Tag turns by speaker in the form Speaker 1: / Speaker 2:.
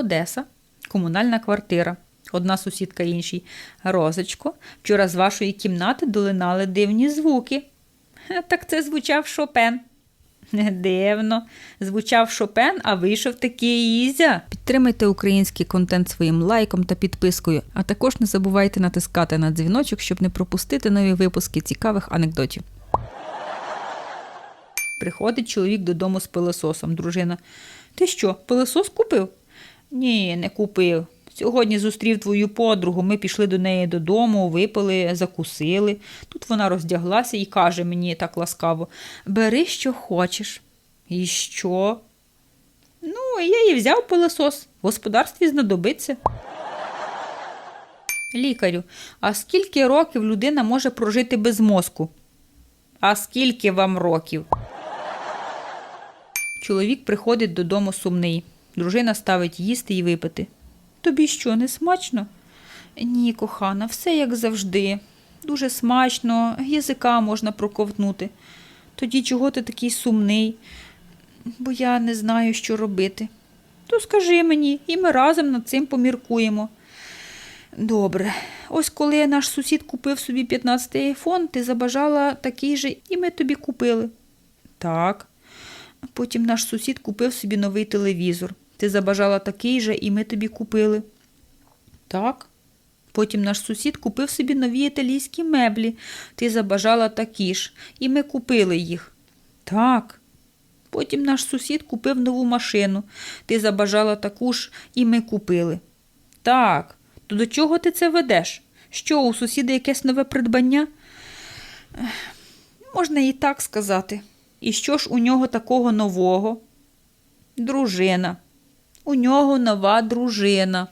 Speaker 1: Одеса, комунальна квартира. Одна сусідка іншій. Розочко, вчора з вашої кімнати долинали дивні звуки. Так це звучав Шопен. Дивно. Звучав Шопен, а вийшов такий Ізя. Підтримайте український контент своїм лайком та підпискою, а також не забувайте натискати на дзвіночок, щоб не пропустити нові випуски цікавих анекдотів. Приходить чоловік додому з пилососом. Дружина. Ти що, пилосос купив? Ні, не купив. Сьогодні зустрів твою подругу. Ми пішли до неї додому, випили, закусили. Тут вона роздяглася і каже мені так ласкаво: Бери, що хочеш. І що? Ну, я і взяв пилосос. В господарстві знадобиться. Лікарю, а скільки років людина може прожити без мозку? А скільки вам років? Чоловік приходить додому сумний. Дружина ставить їсти і випити. Тобі що, не смачно? Ні, кохана, все як завжди. Дуже смачно, язика можна проковтнути. Тоді чого ти такий сумний? Бо я не знаю, що робити. То скажи мені, і ми разом над цим поміркуємо. Добре, ось коли наш сусід купив собі 15-й айфон, ти забажала такий же, і ми тобі купили. Так. Потім наш сусід купив собі новий телевізор. Ти забажала такий же, і ми тобі купили. Так. Потім наш сусід купив собі нові італійські меблі. Ти забажала такі ж, і ми купили їх. Так. Потім наш сусід купив нову машину. Ти забажала таку ж, і ми купили. Так. То до чого ти це ведеш? Що, у сусіда якесь нове придбання? Можна і так сказати. І що ж у нього такого нового? Дружина. У нього нова дружина.